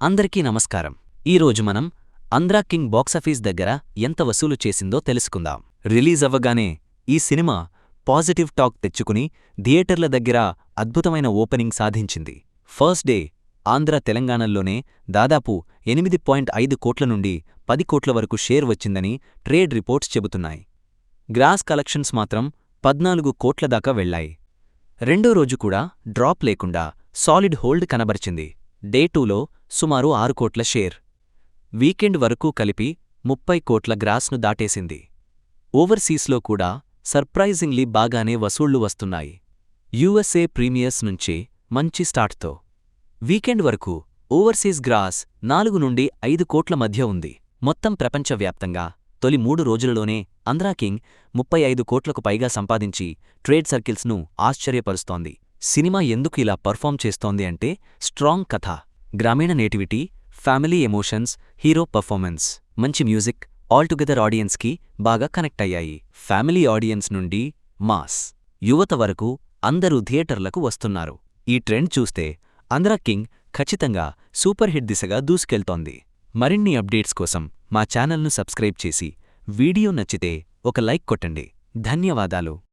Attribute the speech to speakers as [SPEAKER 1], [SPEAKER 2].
[SPEAKER 1] అందరికీ నమస్కారం. ఈరోజు మనం ఆంధ్రా కింగ్ బాక్సాఫీస్ దగ్గర ఎంత వసూలు చేసిందో తెలుసుకుందాం. రిలీజ్ అవ్వగానే ఈ సినిమా పాజిటివ్ టాక్ తెచ్చుకుని థియేటర్ల దగ్గర అద్భుతమైన ఓపెనింగ్ సాధించింది. ఫస్ట్ డే ఆంధ్ర తెలంగాణల్లోనే దాదాపు ఎనిమిది పాయింట్ ఐదు కోట్ల నుండి పది కోట్ల వరకు షేర్ వచ్చిందని ట్రేడ్ రిపోర్ట్స్ చెబుతున్నాయి. గ్రాస్ కలెక్షన్స్ మాత్రం పద్నాలుగు కోట్ల దాకా వెళ్ళాయి రెండో రోజు కూడా డ్రాప్ లేకుండా సాలిడ్ హోల్డ్ కనబరిచింది. డే టూలో సుమారు ఆరు కోట్ల షేర్. వీకెండ్ వరకు కలిపి ముప్పై కోట్ల గ్రాస్ను దాటేసింది. ఓవర్సీస్లో కూడా సర్ప్రైజింగ్లీ బాగానే వసూళ్ళు వస్తున్నాయి. యూఎస్ఏ ప్రీమియర్స్ నుంచి మంచి స్టార్ట్తో. వీకెండ్ వరకు ఓవర్సీస్ గ్రాస్ నాలుగు నుండి ఐదు కోట్ల మధ్య ఉంది. మొత్తం ప్రపంచవ్యాప్తంగా తొలి మూడు రోజులలోనే ఆంధ్రా కింగ్ ముప్పై ఐదు కోట్లకు పైగా సంపాదించి ట్రేడ్ సర్కిల్స్ను ఆశ్చర్యపరుస్తోంది. సినిమా ఎందుకు ఇలా పర్ఫామ్ చేస్తోంది అంటే స్ట్రాంగ్ కథ. గ్రామీణ nativity family emotions hero performance. మంచి మ్యూజిక్ ఆల్టుగెదర్ ఆడియన్స్కి బాగా కనెక్ట్ అయ్యాయి. ఫ్యామిలీ ఆడియన్స్ నుండి మాస్. యువత వరకు అందరూ థియేటర్లకు వస్తున్నారు. ఈ ట్రెండ్ చూస్తే ఆంధ్రా కింగ్ ఖచ్చితంగా సూపర్ హిట్ దిశగా దూసుకెళ్తోంది. మరిన్ని అప్డేట్స్ కోసం మా ఛానల్ను సబ్స్క్రైబ్ చేసి వీడియో నచ్చితే ఒక లైక్ కొట్టండి. ధన్యవాదాలు.